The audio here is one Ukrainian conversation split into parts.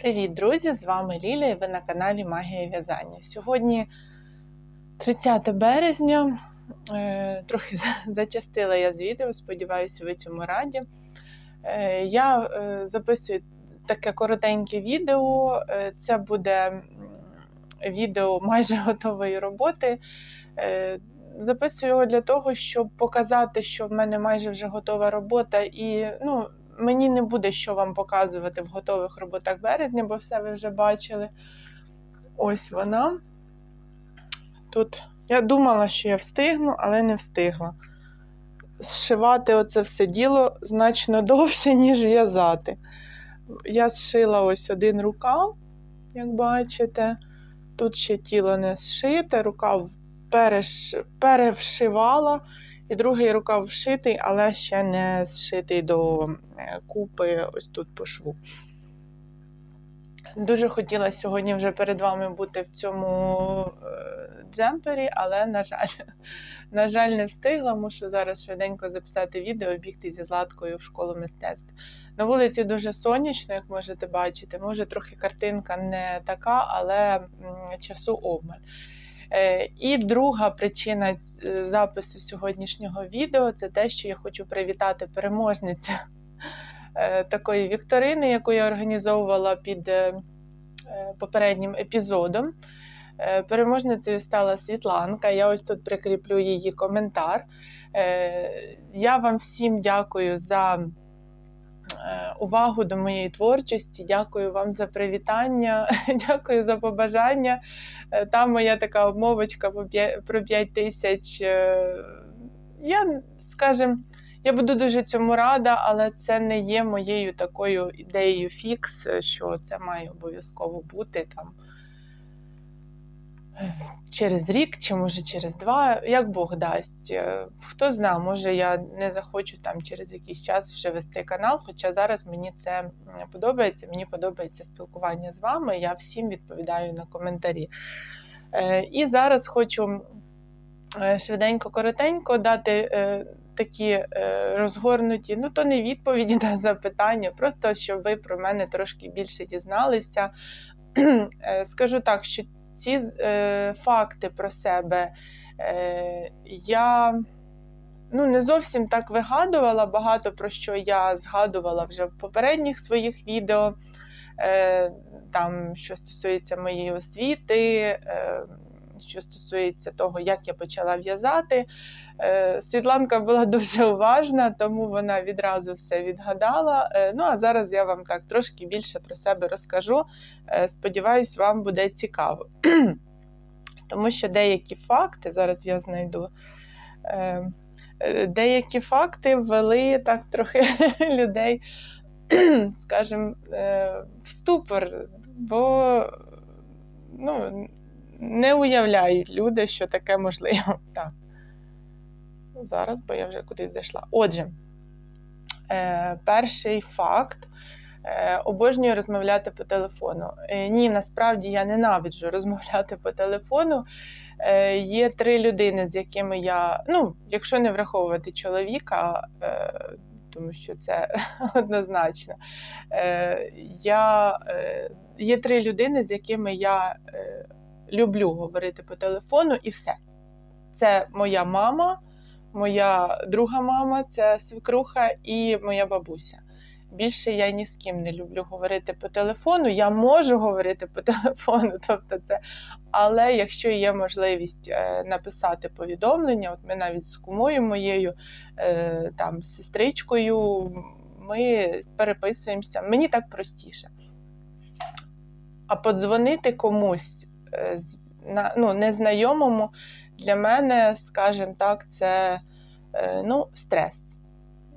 Привіт, друзі! З вами Ліля і ви на каналі Магія В'язання. Сьогодні 30 березня. Е, Трохи за- зачастила я з відео, сподіваюся, ви цьому раді. Е, Я е, записую таке коротеньке відео. Це буде відео майже готової роботи. Записую його для того, щоб показати, що в мене майже вже готова робота, і ну, мені не буде що вам показувати в готових роботах березня, бо все ви вже бачили. Ось вона. Тут я думала, що я встигну, але не встигла. Зшивати оце все діло значно довше, ніж в'язати. Я зшила ось один рукав, як бачите. Тут ще тіло не зшите, рукав переш... перевшивала, і другий рукав вшитий, але ще не зшитий до е, купи ось тут по шву. Дуже хотіла сьогодні вже перед вами бути в цьому е, джемпері, але, на жаль, на жаль, не встигла. Мушу зараз швиденько записати відео, бігти зі Златкою в школу мистецтв. На вулиці дуже сонячно, як можете бачити. Може, трохи картинка не така, але часу обмаль. Е, І друга причина е, запису сьогоднішнього відео це те, що я хочу привітати переможницю е, такої вікторини, яку я організовувала під попереднім епізодом. Переможницею стала Світланка. Я ось тут прикріплю її коментар. Я вам всім дякую за увагу до моєї творчості. Дякую вам за привітання, дякую за побажання. Е, Там моя така обмовочка про 5 тисяч. е, Я, скажімо, я буду дуже цьому рада, але це не є моєю такою ідеєю фікс, що це має обов'язково бути там е, через рік чи може через два, як Бог дасть. Е, Хто знає, може я не захочу там через якийсь час вже вести канал, хоча зараз мені це подобається, мені подобається спілкування з вами. Я всім відповідаю на коментарі. Е, І зараз хочу е, швиденько, коротенько дати такі розгорнуті, ну то не відповіді на запитання, просто щоб ви про мене трошки більше дізналися. Скажу так, що ці е, факти про себе е, я ну, не зовсім так вигадувала, багато про що я згадувала вже в попередніх своїх відео. Е, там, що стосується моєї освіти, е, що стосується того, як я почала в'язати. Е, Світланка була дуже уважна, тому вона відразу все відгадала. Е, Ну а зараз я вам так трошки більше про себе розкажу. Е, Сподіваюсь, вам буде цікаво. Тому що деякі факти, зараз я знайду. Деякі факти ввели так трохи людей, скажімо, в ступор, бо ну, не уявляють люди, що таке можливо. Так. Зараз, бо я вже кудись зайшла. Отже, е, перший факт. Е, Обожнюю розмовляти по телефону. Е, Ні, насправді я ненавиджу розмовляти по телефону. Е, Є три людини, з якими я, ну, якщо не враховувати чоловіка, тому що це однозначно. Я, Є три людини, з якими я люблю говорити по телефону, і все. Це моя мама, моя друга мама, це свекруха і моя бабуся. Більше я ні з ким не люблю говорити по телефону. Я можу говорити по телефону, тобто це. Але якщо є можливість е, написати повідомлення, от ми навіть з кумою моєю, е, там сестричкою, ми переписуємося. Мені так простіше. А подзвонити комусь е, ну, незнайомому для мене, скажімо так, це ну, стрес.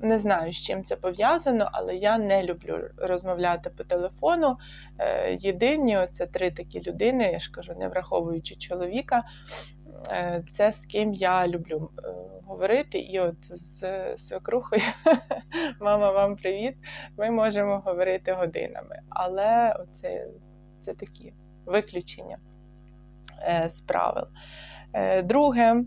Не знаю, з чим це пов'язано, але я не люблю розмовляти по телефону. Е, Єдині це три такі людини, я ж кажу, не враховуючи чоловіка. Е, Це з ким я люблю е, говорити. І от з свекрухою, мама, вам привіт. Ми можемо говорити годинами. Але це, це такі виключення е, з правил. Е, Друге,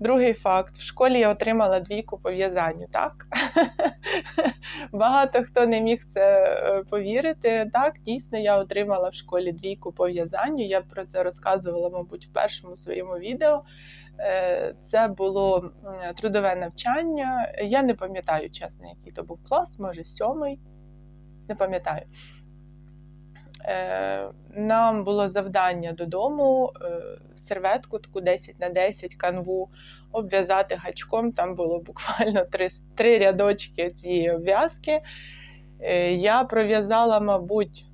Другий факт: в школі я отримала двійку по в'язанню, так? Багато хто не міг це е, повірити. Так, дійсно, я отримала в школі двійку по в'язанню. Я про це розказувала, мабуть, в першому своєму відео. Е, Це було трудове навчання. Я не пам'ятаю, чесно, який то був клас, може, сьомий. Не пам'ятаю. Е, Нам було завдання додому е, серветку таку 10 на 10 канву обв'язати гачком. Там було буквально три, три рядочки цієї обв'язки. Е, Я пров'язала, мабуть,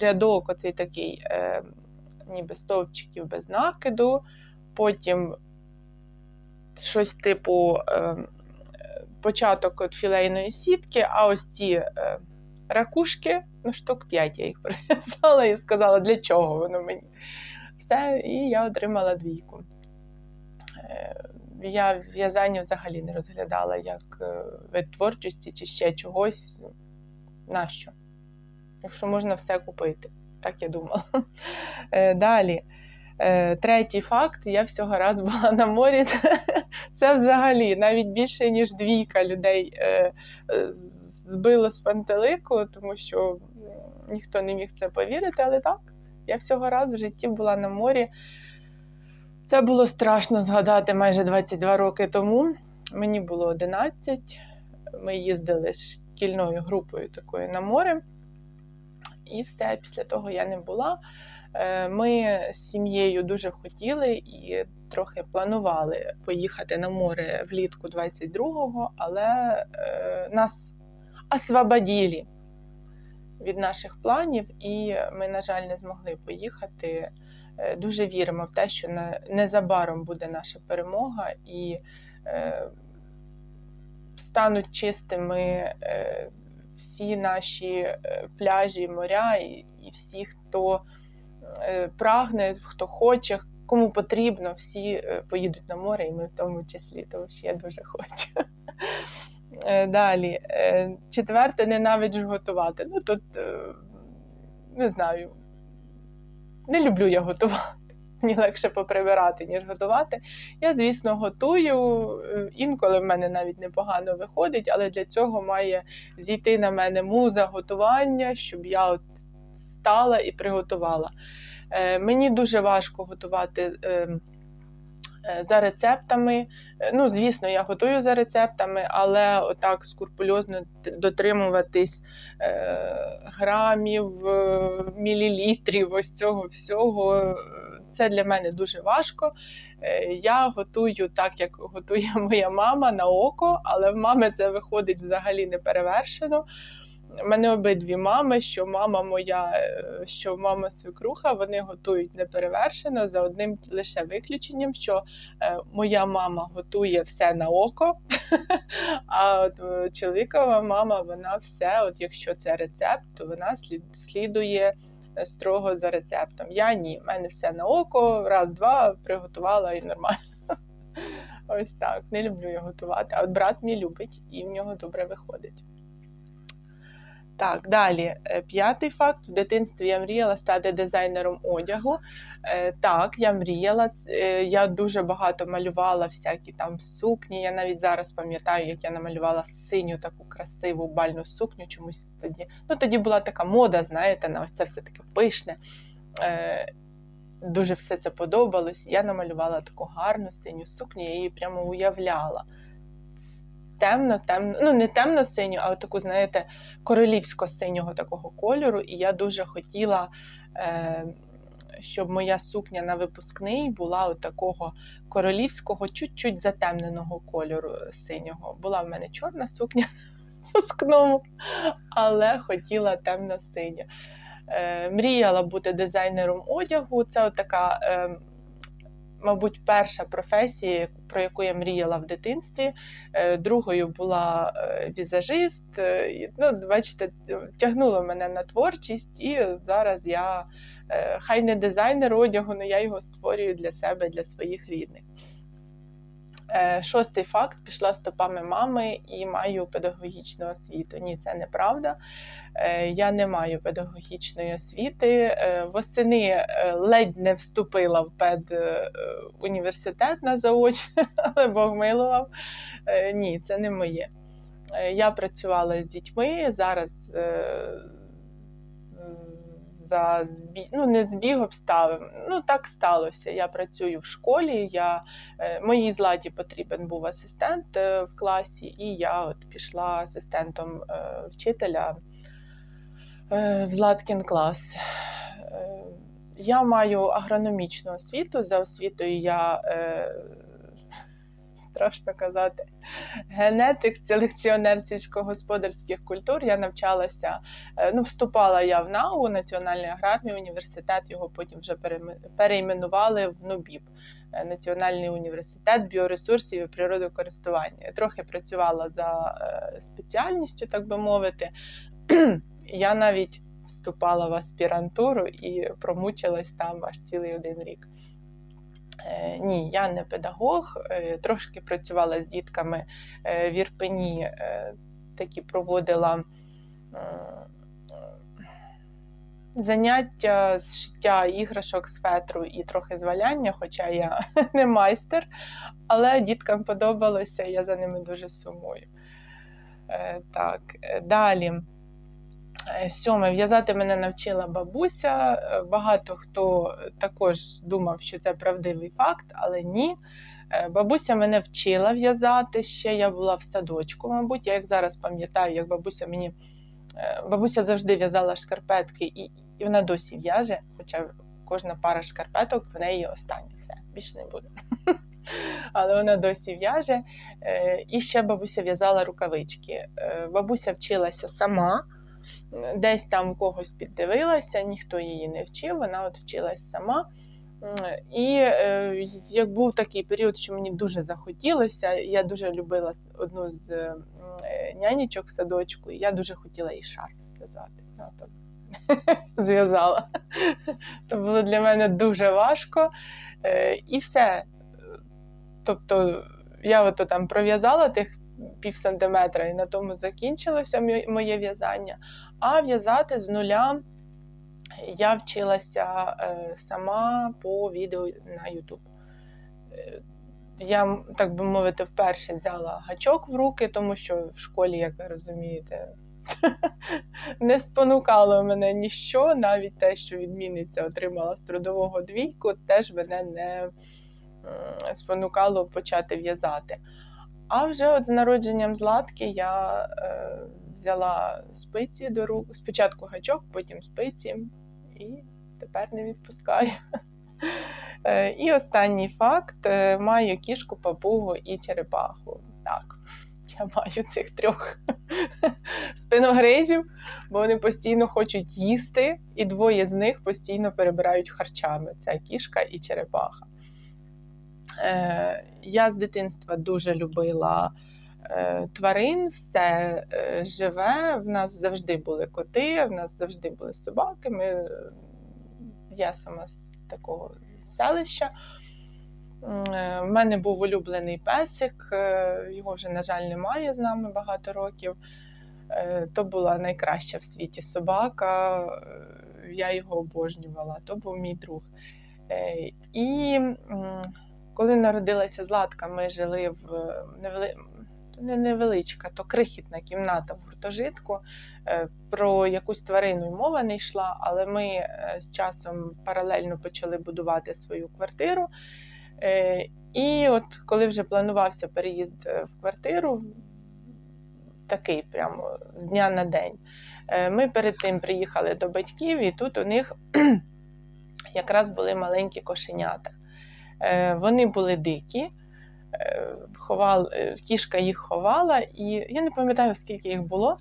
рядок, оцей такий, ніби стовпчиків без накиду. Потім щось типу початок от філейної сітки, а ось ці ракушки, ну, штук 5 я їх прив'язала і сказала, для чого воно мені. Все, і я отримала двійку. Е, Я в'язання взагалі не розглядала як е, вид творчості чи ще чогось. Нащо? Якщо можна все купити. Так я думала. Е, Далі. Третій факт: я всього раз була на морі. Це взагалі навіть більше, ніж двійка людей е, збило з пантелику, тому що ніхто не міг це повірити, але так, я всього раз в житті була на морі. Це було страшно згадати майже 22 роки тому. Мені було 11. Ми їздили з шкільною групою такою на море. І все, після того я не була. Е, Ми з сім'єю дуже хотіли і трохи планували поїхати на море влітку 22-го, але е, нас освободили від наших планів, і ми, на жаль, не змогли поїхати. Е, Дуже віримо в те, що незабаром буде наша перемога і е, стануть чистими е, всі наші пляжі, моря, і, всі, хто прагне, хто хоче, кому потрібно, всі поїдуть на море, і ми в тому числі, тому що я дуже хочу. Е, Далі. Е, Четверте, ненавиджу готувати. Ну тут е, не знаю. Не люблю я готувати. Мені легше поприбирати, ніж готувати. Я, звісно, готую. Інколи в мене навіть непогано виходить, але для цього має зійти на мене муза готування, щоб я от стала і приготувала. Мені дуже важко готувати е, е, за рецептами. Е, Ну, звісно, я готую за рецептами, але отак скрупульозно дотримуватись е, грамів, е, мілілітрів, ось цього всього. е, Це для мене дуже важко. Е, Я готую так, як готує моя мама на око, але в мами це виходить взагалі неперевершено. У мене обидві мами, що мама моя, е, що мама свекруха, вони готують неперевершено за одним лише виключенням, що е, моя мама готує все на око, а от е, чоловікова мама, вона все, от якщо це рецепт, то вона слід- слідує строго за рецептом. Я ні, в мене все на око, раз-два приготувала і нормально. Ось так. Не люблю я готувати. А от брат мій любить, і в нього добре виходить. Так, далі. Е, П'ятий факт. В дитинстві я мріяла стати дизайнером одягу. Е, Так, я мріяла. Е, Я дуже багато малювала всякі там сукні. Я навіть зараз пам'ятаю, як я намалювала синю таку красиву бальну сукню. Чомусь тоді. Ну, тоді була така мода, знаєте, на ось це все таке пишне. Дуже все це подобалось. Я намалювала таку гарну синю сукню, я її прямо уявляла. Темно, темно, ну не темно-синю, а таку, знаєте, королівсько-синього такого кольору. І я дуже хотіла, е, щоб моя сукня на випускний була от такого королівського, чуть-чуть затемненого кольору синього. Була в мене чорна сукня на випускному, але хотіла темно-синя. Е, мріяла бути дизайнером одягу. Це от така, е, мабуть, перша професія, про яку я мріяла в дитинстві. Е, Другою була е, візажист. Е, Ну, бачите, тягнуло мене на творчість, і зараз я хай не дизайнер одягу, але я його створюю для себе, для своїх рідних. Е, Шостий факт: пішла стопами мами і маю педагогічну освіту. Ні, це неправда. Е, Я не маю педагогічної освіти. Е, Восени ледь не вступила в педуніверситет на заочне, але Бог милував. Ні, це не моє. Я працювала з дітьми зараз. За збіг, ну не збіг обставин. Ну так сталося. Я працюю в школі. Я е, моїй златі потрібен був асистент е, в класі, і я от пішла асистентом е, вчителя в Златкін клас. Я маю агрономічну освіту. За освітою я страшно казати. Генетик, селекціонер сільськогосподарських культур. Я навчалася, е, ну, вступала я в НАУ, Національний аграрний університет, його потім вже перейме- перейменували в НУБІП, е, Національний університет біоресурсів і природокористування. Я трохи працювала за е, спеціальністю, так би мовити. Я навіть вступала в аспірантуру і промучилась там аж цілий один рік. Е, Ні, я не педагог, е, трошки працювала з дітками е, в Ірпені, такі проводила заняття з шиття іграшок з і трохи з валяння, хоча я не майстер, але діткам подобалося, я за ними дуже сумую. Так, далі. Е, Сьоме, в'язати мене навчила бабуся. Е, Багато хто також думав, що це правдивий факт, але ні. Е, Бабуся мене вчила в'язати ще. Я була в садочку, мабуть. Я як зараз пам'ятаю, як бабуся мені. Бабуся завжди в'язала шкарпетки, і, і вона досі в'яже, хоча кожна пара шкарпеток в неї остання. Все, більше не буде. Але вона досі в'яже. І ще бабуся в'язала рукавички. Бабуся вчилася сама десь там когось піддивилася, ніхто її не вчив, вона от вчилась сама. І е, як був такий період, що мені дуже захотілося, я дуже любила одну з е, нянічок в садочку, і я дуже хотіла їй шарф зв'язати. Зв'язала. То було для мене дуже важко. Е, І все. Тобто я ото там пров'язала тих пів сантиметра, і на тому закінчилося моє в'язання. А в'язати з нуля я вчилася е, сама по відео на YouTube. Е, Я, так би мовити, вперше взяла гачок в руки, тому що в школі, як ви розумієте, не спонукало мене ніщо, навіть те, що відмінниця отримала з трудового двійку, теж мене не спонукало почати в'язати. А вже от з народженням Златки я е, взяла спиці до рук, спочатку гачок, потім спиці, і тепер не відпускаю. Е, І останній факт: е, маю кішку, папугу і черепаху. Так, я маю цих трьох спиногризів, бо вони постійно хочуть їсти, і двоє з них постійно перебирають харчами: це кішка і черепаха. Е, Я з дитинства дуже любила е, тварин, все е, живе. В нас завжди були коти, в нас завжди були собаки. Ми, я сама з такого селища. В мене був улюблений песик, його вже, на жаль, немає з нами багато років. То була найкраща в світі собака, я його обожнювала, то був мій друг. І коли народилася Златка, ми жили в невели... не невеличка, то крихітна кімната в гуртожитку. Е, Про якусь тварину й мова не йшла, але ми е, з часом паралельно почали будувати свою квартиру. Е, І от коли вже планувався переїзд е, в квартиру, такий прямо з дня на день, е, ми перед тим приїхали до батьків, і тут у них якраз були маленькі кошенята. Е, Вони були дикі, е, ховал, е, кішка їх ховала, і я не пам'ятаю, скільки їх було.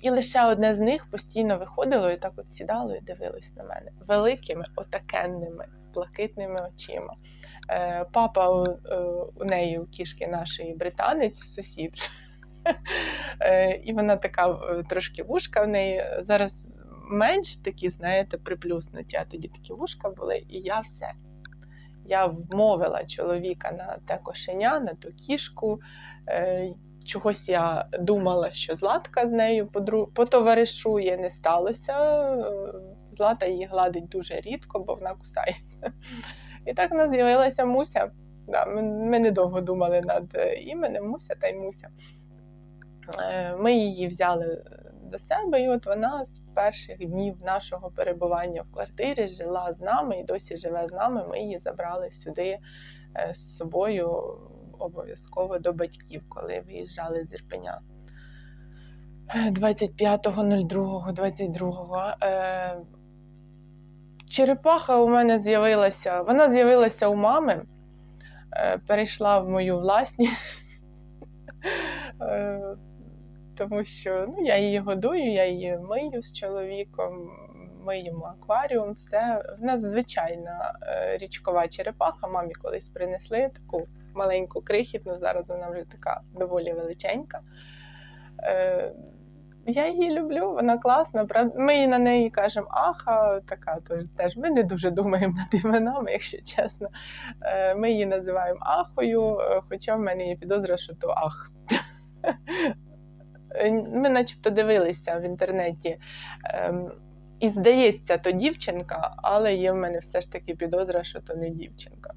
І лише одне з них постійно виходило і так от сідало і дивилось на мене великими, отакенними, блакитними очима. Папа у, неї, у кішки нашої британець, сусід. І вона така трошки вушка в неї. Зараз менш такі, знаєте, приплюснуті, а тоді такі вушка були, і я все. Я вмовила чоловіка на те кошеня, на ту кішку. Е, Чогось я думала, що Златка з нею подру... потоваришує, не сталося. Е, Злата її гладить дуже рідко, бо вона кусає. І так в нас з'явилася Муся. Да, Ми, недовго думали над е, іменем Муся та й Муся. Ми її взяли до себе, і от вона з перших днів нашого перебування в квартирі жила з нами і досі живе з нами. Ми її забрали сюди е, з собою обов'язково до батьків, коли виїжджали з Ірпеня. 25.02.22. Е, Черепаха у мене з'явилася. Вона з'явилася у мами, е, перейшла в мою власність. Тому що ну, я її годую, я її мию з чоловіком, миємо акваріум, все. В нас звичайна е, річкова черепаха. Мамі колись принесли таку маленьку крихітну, зараз вона вже така доволі величенька. Е, я її люблю, вона класна. Ми на неї кажемо аха, така теж ми не дуже думаємо над іменами, якщо чесно. Е, Ми її називаємо Ахою, хоча в мене є підозра, що то ах. Е, Ми начебто дивилися в інтернеті. ем, І здається, то дівчинка, але є в мене все ж таки підозра, що то не дівчинка.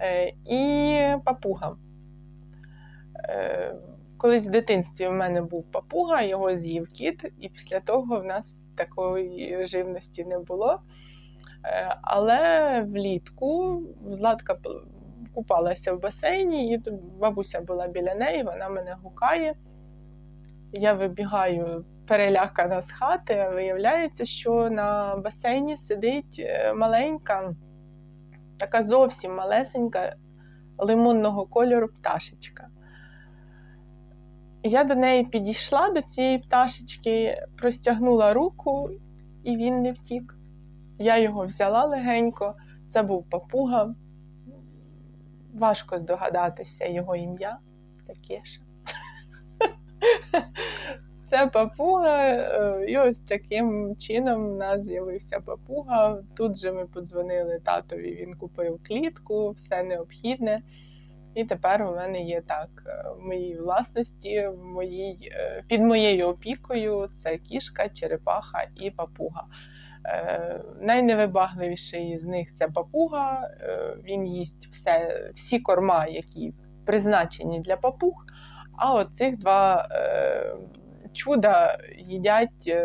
Е, І папуга. Е, Колись в дитинстві в мене був папуга, його з'їв кіт, і після того в нас такої живності не було. Але влітку Златка купалася в басейні, і бабуся була біля неї, вона мене гукає. Я вибігаю перелякана з хати, а виявляється, що на басейні сидить е, маленька, така зовсім малесенька лимонного кольору пташечка. Я до неї підійшла до цієї пташечки, простягнула руку, і він не втік. Я його взяла легенько, це був папуга. Важко здогадатися його ім'я. Це Кеша. Це папуга, е, і ось таким чином в нас з'явився папуга. Тут же ми подзвонили татові, він купив клітку, все необхідне. І тепер у мене є так е, в моїй власності, в моїй, е, під моєю опікою це кішка, черепаха і папуга. Е, найневибагливіший з них це папуга. Е, він їсть все, всі корма, які призначені для папуг. А от цих два е, чуда їдять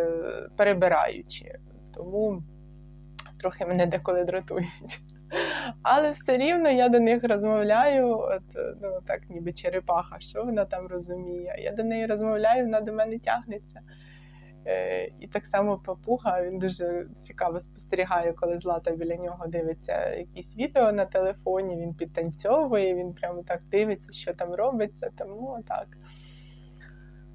перебираючи. Тому трохи мене деколи дратують. Але все рівно я до них розмовляю, от, ну так ніби черепаха, що вона там розуміє. Я до неї розмовляю, вона до мене тягнеться. Е, і так само папуга, він дуже цікаво спостерігає, коли Злата біля нього дивиться якісь відео на телефоні, він підтанцьовує, він прямо так дивиться, що там робиться. Тому так.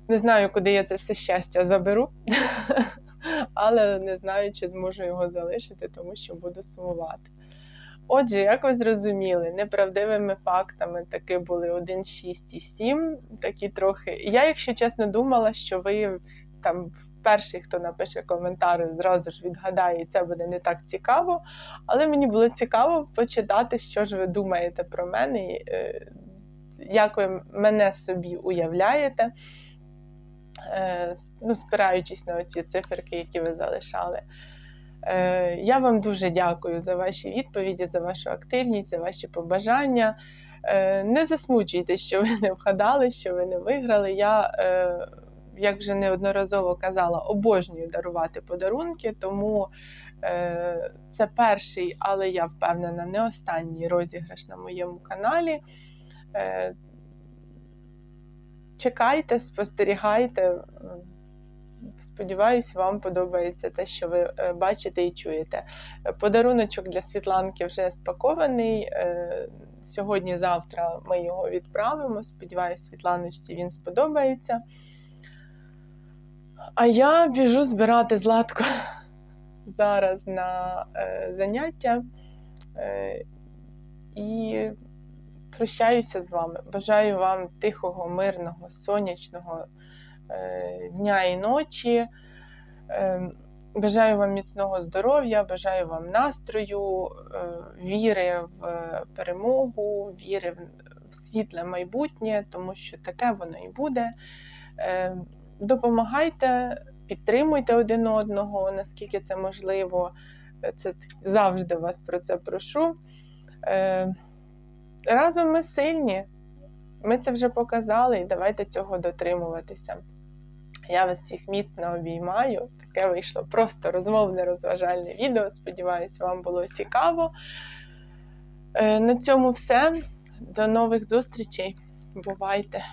Не знаю, куди я це все щастя заберу, але не знаю, чи зможу його залишити, тому що буду сумувати. Отже, як ви зрозуміли, неправдивими фактами таки були 1, 6 і 7, такі трохи. Я, якщо чесно, думала, що ви там перший, хто напише коментар, зразу ж відгадає, і це буде не так цікаво. Але мені було цікаво почитати, що ж ви думаєте про мене, е, як ви мене собі уявляєте, е, ну, спираючись на ці циферки, які ви залишали. Е, Я вам дуже дякую за ваші відповіді, за вашу активність, за ваші побажання. Не засмучуйтесь, що ви не вгадали, що ви не виграли. Я, як вже неодноразово казала, обожнюю дарувати подарунки, тому е, це перший, але я впевнена, не останній розіграш на моєму каналі. Е, Чекайте, спостерігайте. Сподіваюсь, вам подобається те, що ви е, бачите і чуєте. Е, Подаруночок для Світланки вже спакований. Е, Сьогодні-завтра ми його відправимо. Сподіваюсь, Світланочці він сподобається. А я біжу збирати златку зараз на е, заняття е, і прощаюся з вами. Бажаю вам тихого, мирного, сонячного е, дня і ночі. Е, Бажаю вам міцного здоров'я, бажаю вам настрою, е, віри в е, перемогу, віри в- в світле майбутнє, тому що таке воно і буде. Допомагайте, підтримуйте один одного, наскільки це можливо. Це завжди вас про це прошу. Е, Разом ми сильні. Ми це вже показали, і давайте цього дотримуватися. Я вас всіх міцно обіймаю. Таке вийшло просто розмовне розважальне відео. Сподіваюся, вам було цікаво. Е, На цьому все. До нових зустрічей. Бувайте!